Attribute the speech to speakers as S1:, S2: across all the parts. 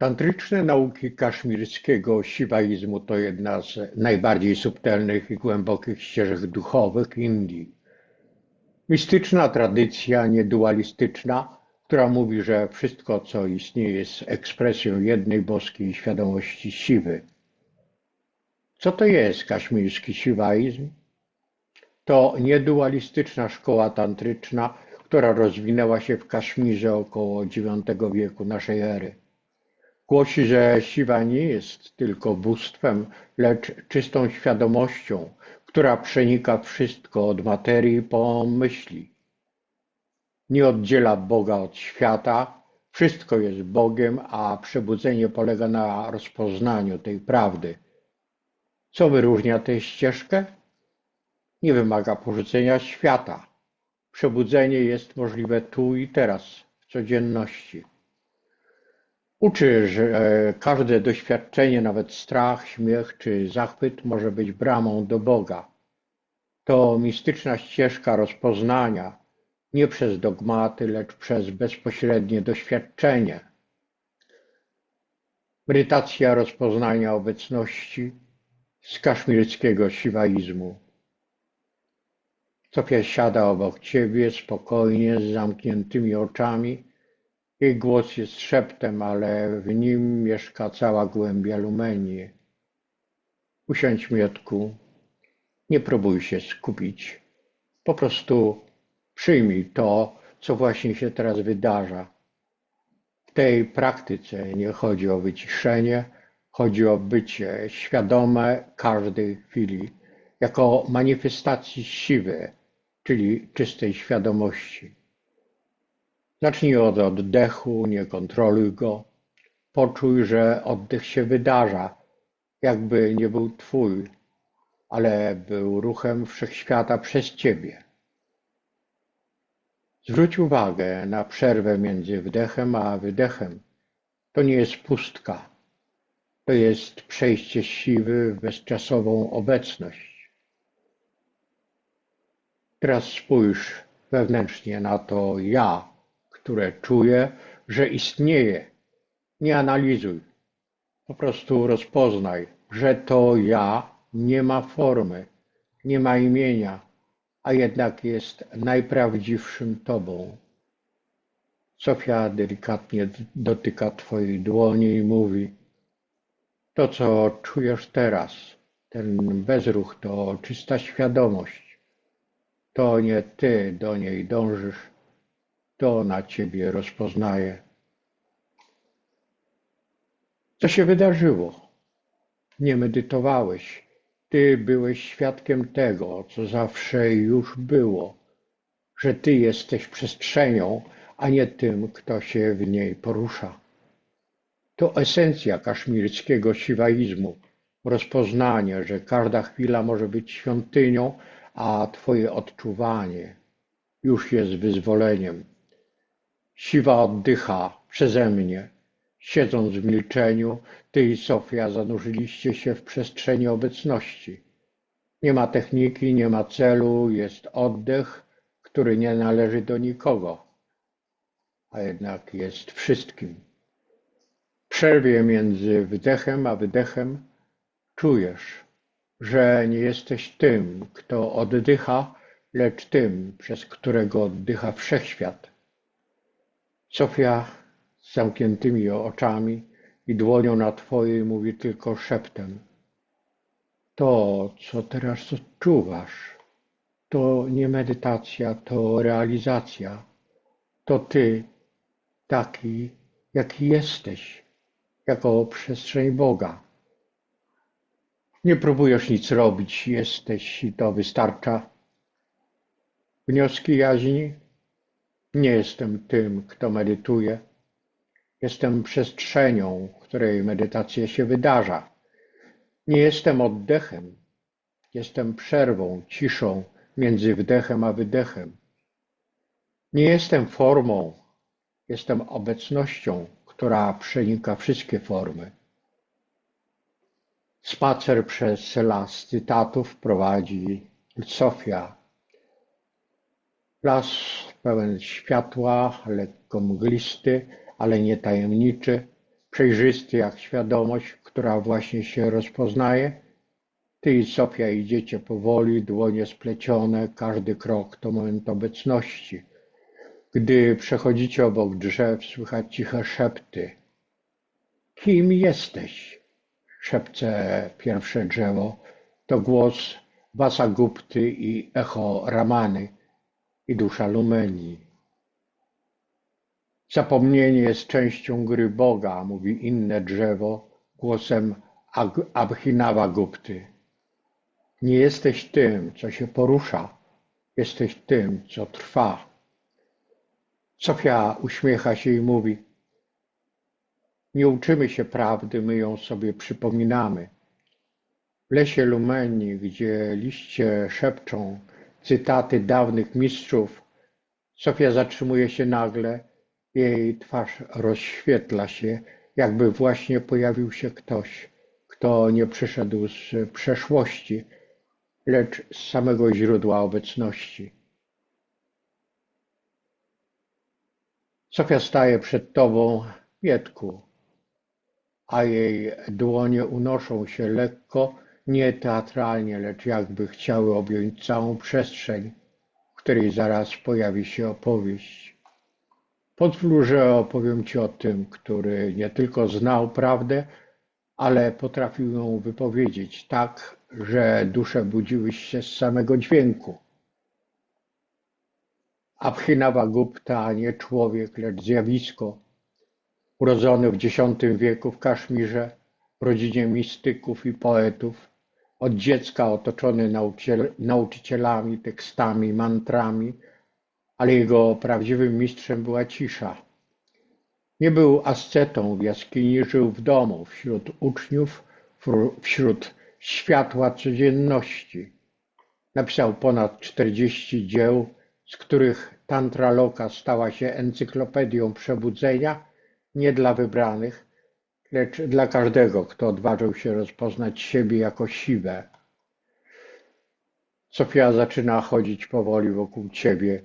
S1: Tantryczne nauki kaszmirskiego siwaizmu to jedna z najbardziej subtelnych i głębokich ścieżek duchowych Indii. Mistyczna tradycja niedualistyczna, która mówi, że wszystko, co istnieje, jest ekspresją jednej boskiej świadomości siwy. Co to jest kaszmirski siwaizm? To niedualistyczna szkoła tantryczna, która rozwinęła się w Kaszmirze około IX wieku naszej ery. Głosi, że siwa nie jest tylko bóstwem, lecz czystą świadomością, która przenika wszystko od materii po myśli. Nie oddziela Boga od świata, wszystko jest Bogiem, a przebudzenie polega na rozpoznaniu tej prawdy. Co wyróżnia tę ścieżkę? Nie wymaga porzucenia świata. Przebudzenie jest możliwe tu i teraz, w codzienności. Uczy, że każde doświadczenie, nawet strach, śmiech czy zachwyt może być bramą do Boga. To mistyczna ścieżka rozpoznania, nie przez dogmaty, lecz przez bezpośrednie doświadczenie. Medytacja rozpoznania obecności z kaszmirskiego siwaizmu. Sofia siada obok ciebie spokojnie, z zamkniętymi oczami jej głos jest szeptem, ale w nim mieszka cała głębia Lumenii. Usiądź, Miotku, nie próbuj się skupić. Po prostu przyjmij to, co właśnie się teraz wydarza. W tej praktyce nie chodzi o wyciszenie, chodzi o bycie świadome każdej chwili, jako manifestacji siwy, czyli czystej świadomości. Zacznij od oddechu, nie kontroluj go. Poczuj, że oddech się wydarza, jakby nie był twój, ale był ruchem wszechświata przez ciebie. Zwróć uwagę na przerwę między wdechem a wydechem. To nie jest pustka. To jest przejście siły w bezczasową obecność. Teraz spójrz wewnętrznie na to ja, które czuję, że istnieje. Nie analizuj. Po prostu rozpoznaj, że to ja nie ma formy, nie ma imienia, a jednak jest najprawdziwszym Tobą. Sofia delikatnie dotyka Twojej dłoni i mówi: To, co czujesz teraz, ten bezruch, to czysta świadomość. To nie Ty do niej dążysz, to ona ciebie rozpoznaje. Co się wydarzyło? Nie medytowałeś. Ty byłeś świadkiem tego, co zawsze już było, że ty jesteś przestrzenią, a nie tym, kto się w niej porusza. To esencja kaszmirskiego siwaizmu, rozpoznanie, że każda chwila może być świątynią, a twoje odczuwanie już jest wyzwoleniem. Siwa oddycha przeze mnie. Siedząc w milczeniu, ty i Sofia zanurzyliście się w przestrzeni obecności. Nie ma techniki, nie ma celu, jest oddech, który nie należy do nikogo, a jednak jest wszystkim. W przerwie między wdechem a wydechem czujesz, że nie jesteś tym, kto oddycha, lecz tym, przez którego oddycha wszechświat. Sofia z zamkniętymi oczami i dłonią na twojej mówi tylko szeptem. To, co teraz odczuwasz, to nie medytacja, to realizacja. To ty, taki, jaki jesteś, jako przestrzeń Boga. Nie próbujesz nic robić, jesteś i to wystarcza. Wnioski jaźni nie jestem tym, kto medytuje. Jestem przestrzenią, w której medytacja się wydarza. Nie jestem oddechem. Jestem przerwą, ciszą między wdechem a wydechem. Nie jestem formą. Jestem obecnością, która przenika wszystkie formy. Spacer przez las cytatów prowadzi Sofia. Las pełen światła, lekko mglisty, ale nie tajemniczy, przejrzysty jak świadomość, która właśnie się rozpoznaje. Ty i Sofia idziecie powoli, dłonie splecione, każdy krok to moment obecności. Gdy przechodzicie obok drzew, słychać ciche szepty. Kim jesteś? Szepce pierwsze drzewo. To głos Vasa Gupty i echo Ramany i dusza Lumenii. Zapomnienie jest częścią gry Boga, mówi inne drzewo głosem Abhinawa Gupty. Nie jesteś tym, co się porusza, jesteś tym, co trwa. Sofia uśmiecha się i mówi: Nie uczymy się prawdy, my ją sobie przypominamy. W lesie Lumenii, gdzie liście szepczą cytaty dawnych mistrzów, Sofia zatrzymuje się nagle jej twarz rozświetla się, jakby właśnie pojawił się ktoś, kto nie przyszedł z przeszłości, lecz z samego źródła obecności. Sofia staje przed tobą, Pietku, a jej dłonie unoszą się lekko, nie teatralnie, lecz jakby chciały objąć całą przestrzeń, w której zaraz pojawi się opowieść. Pozwól, że opowiem Ci o tym, który nie tylko znał prawdę, ale potrafił ją wypowiedzieć tak, że dusze budziły się z samego dźwięku. Abhinawa Gupta nie człowiek, lecz zjawisko, urodzony w X wieku w Kaszmirze, w rodzinie mistyków i poetów, od dziecka otoczony nauczycielami, tekstami, mantrami, ale jego prawdziwym mistrzem była cisza. Nie był ascetą w jaskini, żył w domu, wśród uczniów, wśród światła codzienności. Napisał ponad czterdzieści dzieł, z których Tantra Loka stała się encyklopedią przebudzenia nie dla wybranych, lecz dla każdego, kto odważył się rozpoznać siebie jako siwe. Sofia zaczyna chodzić powoli wokół ciebie,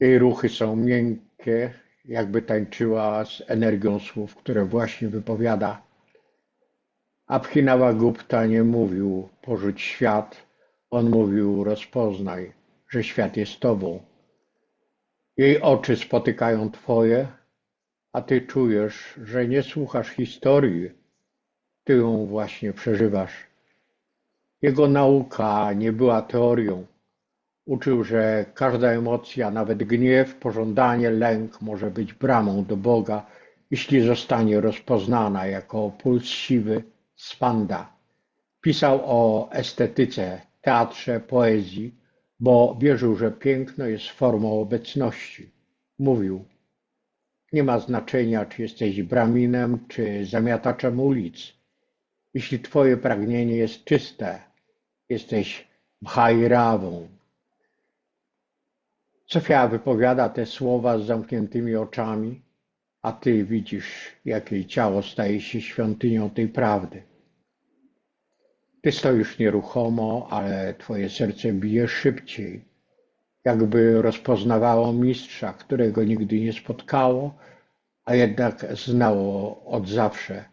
S1: jej ruchy są miękkie, jakby tańczyła z energią słów, które właśnie wypowiada. Abhinawa Gupta nie mówił porzuć świat, on mówił rozpoznaj, że świat jest tobą. Jej oczy spotykają twoje, a ty czujesz, że nie słuchasz historii, ty ją właśnie przeżywasz. Jego nauka nie była teorią, Uczył, że każda emocja, nawet gniew, pożądanie, lęk może być bramą do Boga, jeśli zostanie rozpoznana jako puls siwy spanda. Pisał o estetyce, teatrze, poezji, bo wierzył, że piękno jest formą obecności. Mówił, nie ma znaczenia, czy jesteś braminem, czy zamiataczem ulic. Jeśli twoje pragnienie jest czyste, jesteś bhairawą, Sofia wypowiada te słowa z zamkniętymi oczami, a ty widzisz, jak jej ciało staje się świątynią tej prawdy. Ty stoisz nieruchomo, ale twoje serce bije szybciej, jakby rozpoznawało mistrza, którego nigdy nie spotkało, a jednak znało od zawsze.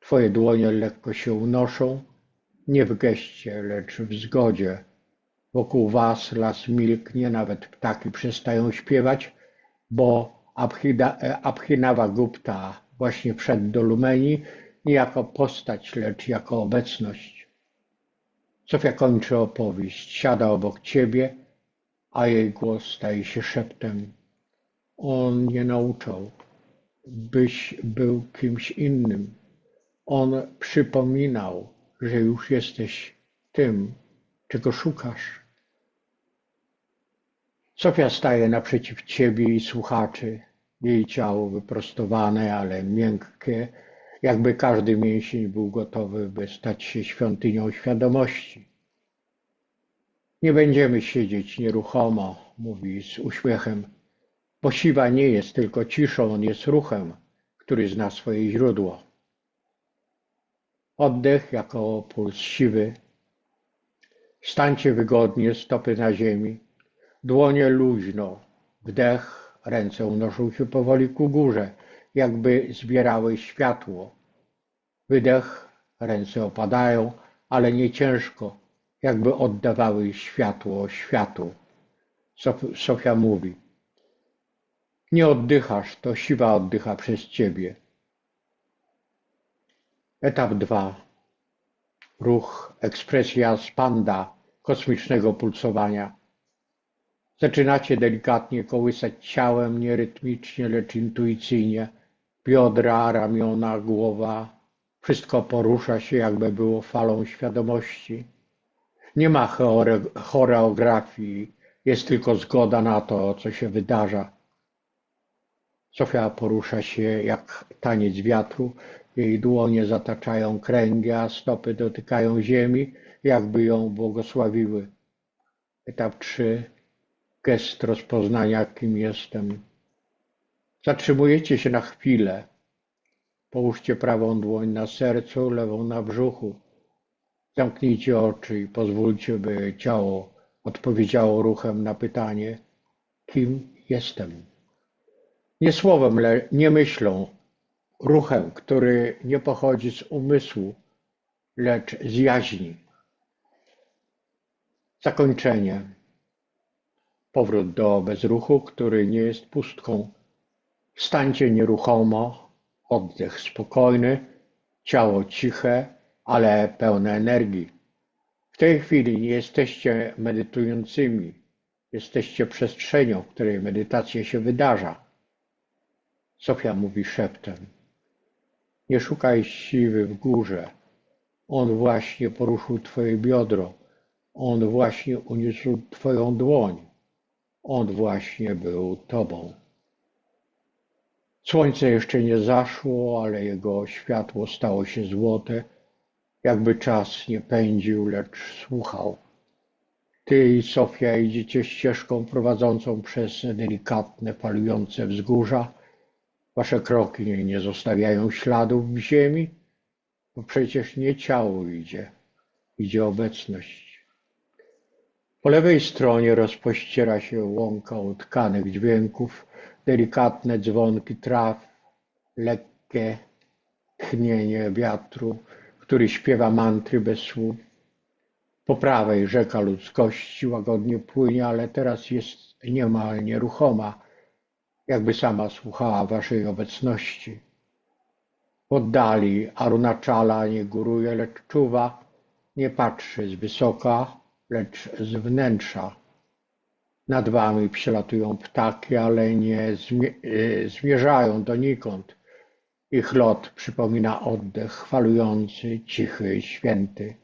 S1: Twoje dłonie lekko się unoszą, nie w geście, lecz w zgodzie Wokół was las milknie, nawet ptaki przestają śpiewać, bo Abhinawa Gupta właśnie wszedł do Lumenii nie jako postać, lecz jako obecność. Sofia kończy opowieść, siada obok ciebie, a jej głos staje się szeptem. On nie nauczał, byś był kimś innym. On przypominał, że już jesteś tym, czego szukasz. Sofia staje naprzeciw ciebie i słuchaczy. Jej ciało wyprostowane, ale miękkie, jakby każdy mięsień był gotowy, by stać się świątynią świadomości. Nie będziemy siedzieć nieruchomo, mówi z uśmiechem, bo siwa nie jest tylko ciszą, on jest ruchem, który zna swoje źródło. Oddech jako puls siwy. Stańcie wygodnie, stopy na ziemi Dłonie luźno, wdech, ręce unoszą się powoli ku górze. jakby zbierały światło. Wydech, ręce opadają, ale nie ciężko, jakby oddawały światło światu. Sof- Sofia mówi: Nie oddychasz, to siła oddycha przez ciebie. Etap 2. Ruch, ekspresja spanda kosmicznego pulsowania. Zaczynacie delikatnie kołysać ciałem, nie rytmicznie, lecz intuicyjnie. Biodra, ramiona, głowa. Wszystko porusza się, jakby było falą świadomości. Nie ma chore- choreografii, jest tylko zgoda na to, co się wydarza. Sofia porusza się jak taniec wiatru. Jej dłonie zataczają kręgi, a stopy dotykają ziemi, jakby ją błogosławiły. Etap 3. Gest rozpoznania, kim jestem. Zatrzymujecie się na chwilę. Połóżcie prawą dłoń na sercu, lewą na brzuchu. Zamknijcie oczy i pozwólcie, by ciało odpowiedziało ruchem na pytanie, kim jestem. Nie słowem, nie myślą, ruchem, który nie pochodzi z umysłu, lecz z jaźni. Zakończenie. Powrót do bezruchu, który nie jest pustką. Stańcie nieruchomo, oddech spokojny, ciało ciche, ale pełne energii. W tej chwili nie jesteście medytującymi, jesteście przestrzenią, w której medytacja się wydarza. Sofia mówi szeptem. Nie szukaj siły w górze. On właśnie poruszył twoje biodro. On właśnie uniósł twoją dłoń. On właśnie był tobą. Słońce jeszcze nie zaszło, ale jego światło stało się złote, jakby czas nie pędził, lecz słuchał. Ty i Sofia idziecie ścieżką prowadzącą przez delikatne, falujące wzgórza. Wasze kroki nie zostawiają śladów w ziemi, bo przecież nie ciało idzie, idzie obecność. Po lewej stronie rozpościera się łąka utkanych dźwięków, delikatne dzwonki traw, lekkie tchnienie wiatru, który śpiewa mantry bez słów. Po prawej rzeka ludzkości łagodnie płynie, ale teraz jest niemal nieruchoma, jakby sama słuchała waszej obecności. W oddali Arunachala nie góruje, lecz czuwa, nie patrzy z wysoka, lecz z wnętrza. Nad wami przelatują ptaki, ale nie e, zmierzają donikąd. Ich lot przypomina oddech falujący, cichy, święty.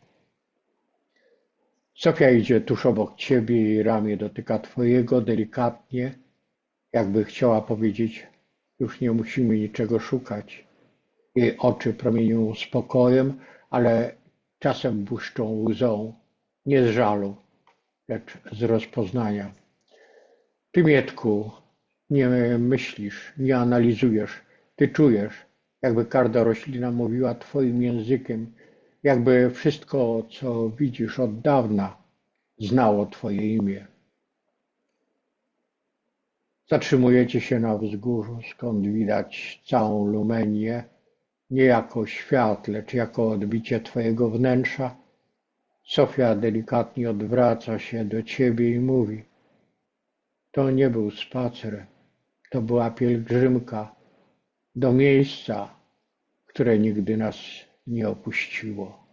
S1: Sofia idzie tuż obok ciebie i ramię dotyka twojego delikatnie, jakby chciała powiedzieć, już nie musimy niczego szukać. Jej oczy promieniują spokojem, ale czasem błyszczą łzą, nie z żalu, lecz z rozpoznania. Ty, Mietku, nie myślisz, nie analizujesz, ty czujesz, jakby każda roślina mówiła twoim językiem, jakby wszystko, co widzisz od dawna, znało twoje imię. Zatrzymujecie się na wzgórzu, skąd widać całą Lumenię, nie jako świat, lecz jako odbicie twojego wnętrza. Sofia delikatnie odwraca się do ciebie i mówi: To nie był spacer, to była pielgrzymka do miejsca, które nigdy nas nie opuściło.